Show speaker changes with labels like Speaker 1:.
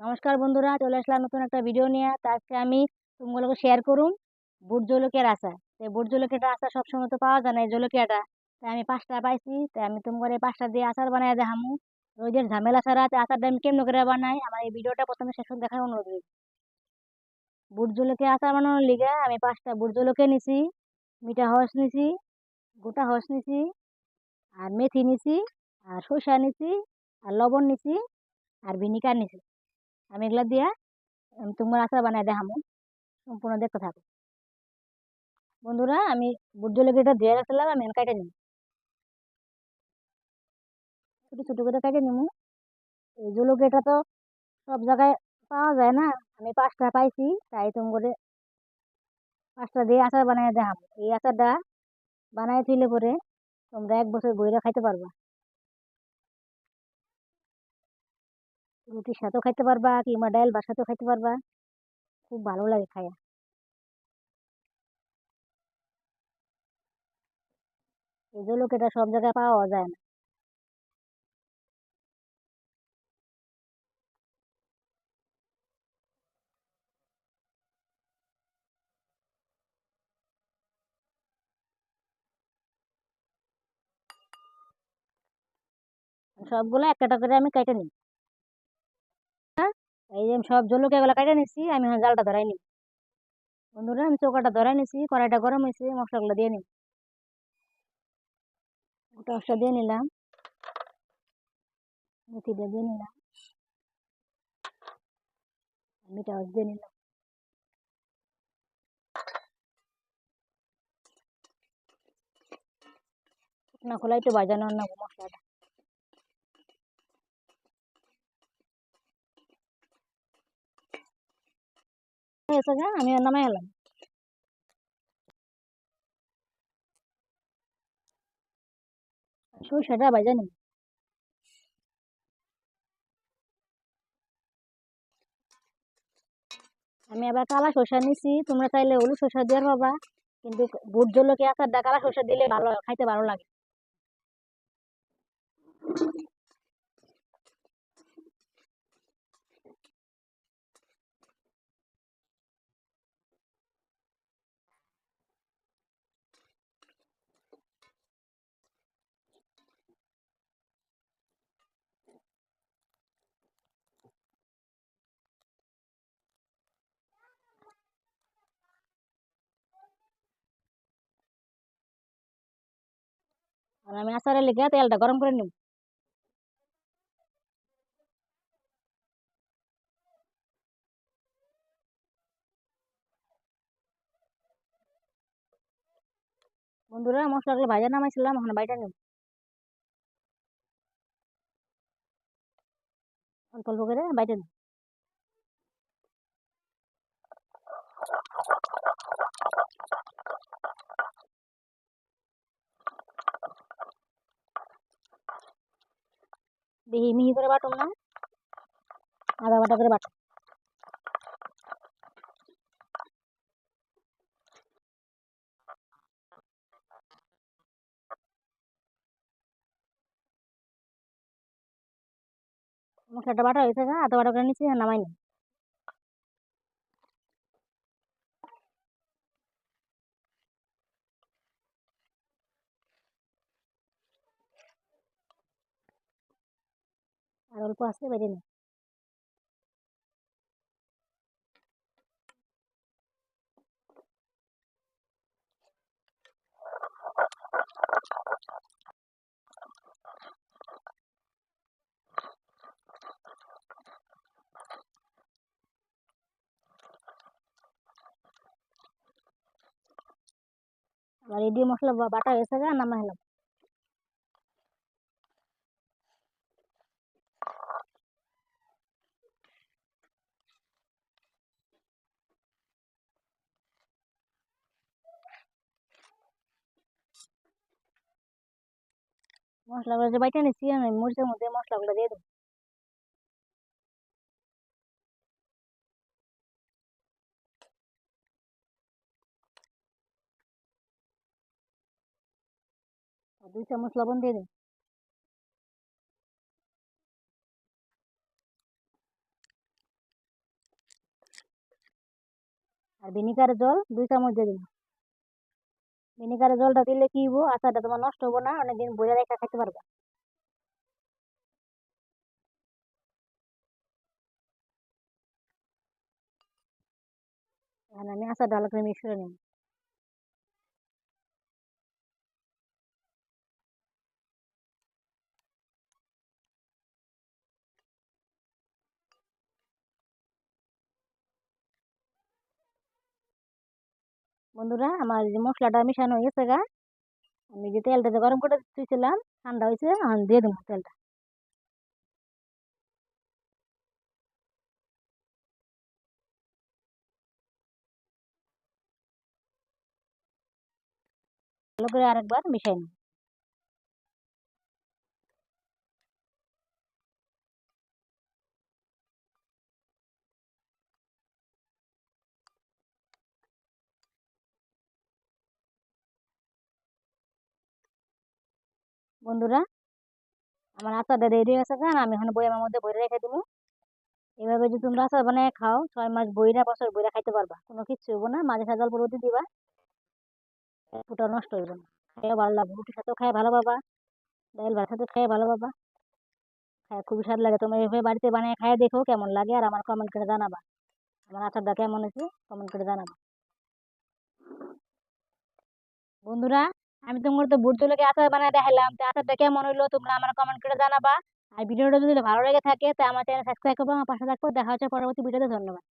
Speaker 1: নমস্কার বন্ধুরা, চলে আসলাম নতুন একটা ভিডিও নিয়ে। তা আজকে আমি তোমাগুলোকে শেয়ার করুম বুট জলকিয়ার আচার। তো বুট জলকিয়াটা আচার সবসময় তো পাওয়া যায় না, এই জলকিয়াটা তাই আমি পাঁচটা পাইছি তাই আমি তোমার এই পাঁচটা দিয়ে আচার বানাই দেখামু। রোজের ঝামেলা ছাড়া আচারটা আমি কেমন করে বানাই, আমার এই ভিডিওটা প্রথমে শেষ করে দেখার অনুরোধ রইল। বুট জলকিয়া আচার বানানোর লিগে আমি পাঁচটা বুট জলকিয়া নিছি, মিঠা হস নিছি, গোটা হস নিছি, আর মেথি নিছি, আর সরষা নিছি, আর লবণ নিছি, আর ভিনিগার নিছি। আমি এগুলা দিয়া তোমার আচার বানাই দেখামু। সম্পূর্ণ দেখতে থাকো। বন্ধুরা, আমি বুট জলকিয়াটা ধুয়ে রাখছিলাম, আমি কাটে নিব। ছোটো ছোটো করে কাটে নিবো। এই জলকিয়াটা তো সব জায়গায় পাওয়া যায় না, আমি পাঁচটা পাইছি, তাই তুমি করে পাঁচটা দিয়ে আচার বানাই দেখাবো এই আচারটা বানাই তুলে পরে তোমরা এক বছর বইরা খাইতে পারবা। রুটির সাথেও খাইতে পারবা কিংবা ডাল ভাত সাথেও খাইতে পারবা? খুব ভালো লাগে খাইয়া এই জলকিয়াটা সব জায়গায় পাওয়া যায় না। সবগুলো একটা করে আমি কেটে নিই। এই যে আমি সব জলকিয়াগুলো কেটে নিচ্ছি আমি এখন জালটা ধরাই নিই বন্ধুরা, আমি চৌকাটা ধরাই নিছি, কড়াইটা গরম হয়েছে মশলাগুলো দিয়ে নিই গোটা মশলা দিয়ে নিলাম। মেথি দিয়ে নিলাম। মিঠা হস দিয়ে নিলাম। না খোলা একটু বাজানো না মশলাটা। হয়েছে গা আমি নামাই এলাম। সরষেটা বাজা নিই আমি আবার কালা শসা নিছি, তোমরা চাইলে হলুদ শসা দিয়ে পাবা, কিন্তু ভোট জলকিয়া আচারটা কালা শসা দিলে ভালো, খাইতে ভালো লাগে। আর আমি আচারের লেগে তেলটা গরম করে নিব বন্ধুরা, মশলাগুলো ভাজা নামাইছিলাম, এখন বাইটা নিব অল্প অল্প করে বাইটা নিব দেখি মিহি করে বাটো না। আদা বাটা করে বাটুম। মশলাটা বাটা হয়েছে আদা বাটা করে নিচ্ছি নামাই নি। অল্প আছে বেরিয়ে নি আমার রেডি মশলা বাটা হয়েছে গা নামাই হলাম Vamos a ver, se va a tener en el muro, se nos vemos la gladiado. Aduchamos pues la bandera. Arbinicar el sol, duchamos de dentro. ভিনিগারের জলটা দিলে কি হব আচারটা তোমার নষ্ট হব না, অনেকদিন বইয়া রেখে খাইতে পারবা। এখন আমি আচারটা ভালো করে মিক্স নিই বন্ধুরা, আমার যে মশলাটা মিশানো হয়ে গেছে গা, আমি যে তেলটা যে গরম করে দিয়েছিলাম ঠান্ডা হয়েছে এখন দিয়ে দেবো তেলটা। ভালো করে আরেকবার মিশাই নিই। বন্ধুরা, আমার আচারটা রেডি হয়েছে কারণ আমি এখন বইয়ের মধ্যে বইরে রেখে দেবো। এভাবে যদি তোমরা আচার বানিয়ে খাও, ছয় মাস বইরা বছর বইরা খাইতে পারবা, কোনো কিচ্ছু হইব না, মাঝে সাজল পরে দিবা ফুটা নষ্ট হইব না খেয়ে ভালো লাগবে, রুটির সাথেও খাই ভালো পাবা, ডাইল ভাত সাথে খেয়ে ভালো পাবা খায় খুবই স্বাদ লাগে। তোমরা এভাবে বাড়িতে বানিয়ে খাই দেখো কেমন লাগে, আর আমার কমেন্ট করে জানাবা, আমার আচারটা কেমন হয়েছে কমেন্ট করে জানাবা। বন্ধুরা আমি তোমার তো বুট তুলে আচার বানায় দেখালাম তো আচারটা কেমন হইল তোমরা আমার কমেন্ট করে জানাবা। আর ভিডিওটা যদি ভালো লেগে থাকে তো আমার চ্যানেল সাবস্ক্রাইব করব, আমার পাশে থাকব। দেখা হচ্ছে পরবর্তী ভিডিওতে, ধন্যবাদ।